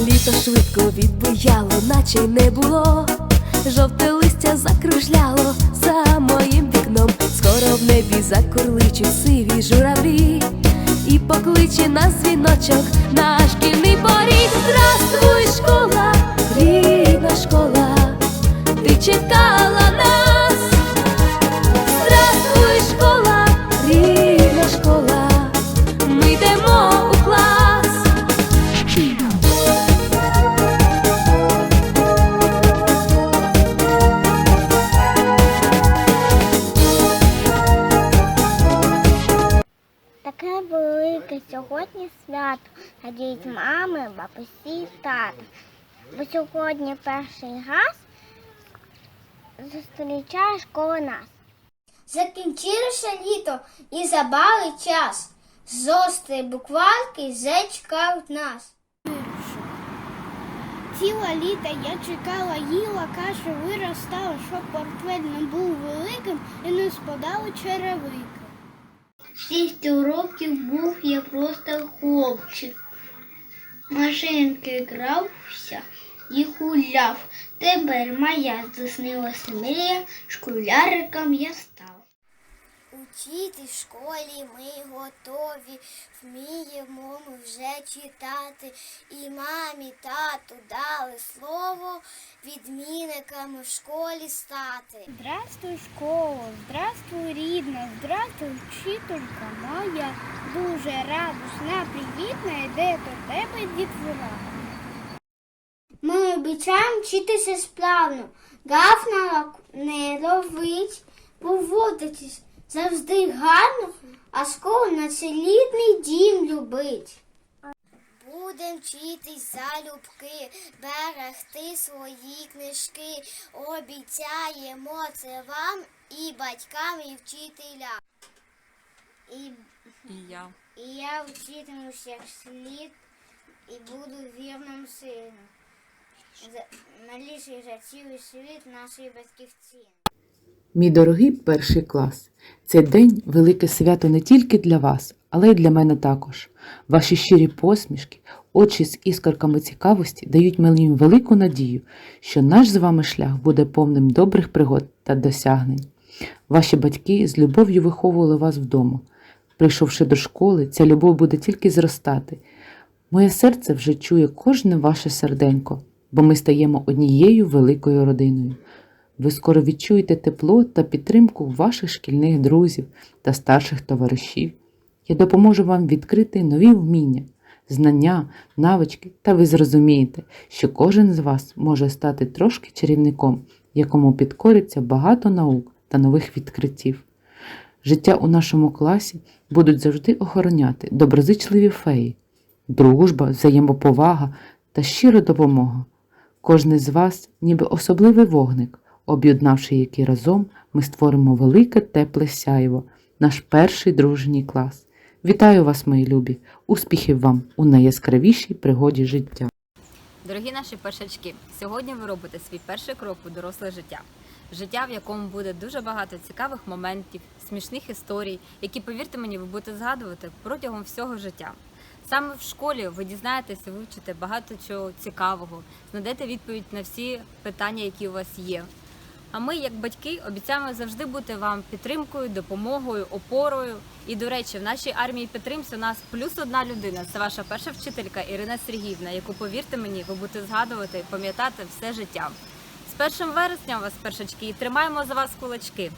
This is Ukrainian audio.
Літо швидко відбуяло, наче й не було. Жовте листя закружляло за моїм вікном. Скоро в небі закурличуть сиві журавлі. І покличе нас дзвіночок на шкільний поріг. Здравствуй, велике сьогодні свято. Радіють мами, бабусі, тата. Бо сьогодні перший раз зустрічає школа нас. Закінчилося літо і забали час. Зостри буквальки вже чекають нас. Ціле літо я чекала, їла кашу, виростала, щоб портрет не був великим і не спадали черевики. Шість років був я просто хлопчик. Машинки грався і гуляв. Тепер моя здійснилася мрія, школяриком я став. Учити в школі ми готові, вміємо ми вже читати, і мамі, тату дали слово відмінниками в школі стати. Здравствуй, школа, здравствуй, рідна, здравствуй, вчителька моя, дуже радісна, привітна, йде до тебе дітвора. Ми обіцяємо вчитися справно, гав не робить, поводитись завжди гарно, а школу на рідний дім любить. Будем вчитись залюбки, берегти свої книжки. Обіцяємо це вам і батькам, і вчителям. І, І я. і я вчитимуся як слід і буду вірним сином. Наліший за цілий світ нашої батьківщини. Мій дорогий перший клас, цей день велике свято не тільки для вас, але й для мене також. Ваші щирі посмішки, очі з іскорками цікавості дають мені велику надію, що наш з вами шлях буде повним добрих пригод та досягнень. Ваші батьки з любов'ю виховували вас вдома. Прийшовши до школи, ця любов буде тільки зростати. Моє серце вже чує кожне ваше серденько, бо ми стаємо однією великою родиною. Ви скоро відчуєте тепло та підтримку ваших шкільних друзів та старших товаришів. Я допоможу вам відкрити нові вміння, знання, навички, та ви зрозумієте, що кожен з вас може стати трошки чарівником, якому підкориться багато наук та нових відкриттів. Життя у нашому класі будуть завжди охороняти доброзичливі феї, дружба, взаємоповага та щира допомога. Кожний з вас ніби особливий вогник, об'єднавши який разом ми створимо велике тепле сяйво, наш перший дружній клас. Вітаю вас, мої любі! Успіхів вам у найяскравішій пригоді життя! Дорогі наші першачки, сьогодні ви робите свій перший крок у доросле життя. Життя, в якому буде дуже багато цікавих моментів, смішних історій, які, повірте мені, ви будете згадувати протягом всього життя. Саме в школі ви дізнаєтеся, вивчите багато чого цікавого, знайдете відповідь на всі питання, які у вас є. А ми, як батьки, обіцяємо завжди бути вам підтримкою, допомогою, опорою. І до речі, в нашій армії підтримці у нас плюс одна людина. Це ваша перша вчителька Ірина Сергіївна, яку, повірте мені, ви будете згадувати і пам'ятати все життя. З 1 вересня вас першачки і тримаємо за вас кулачки.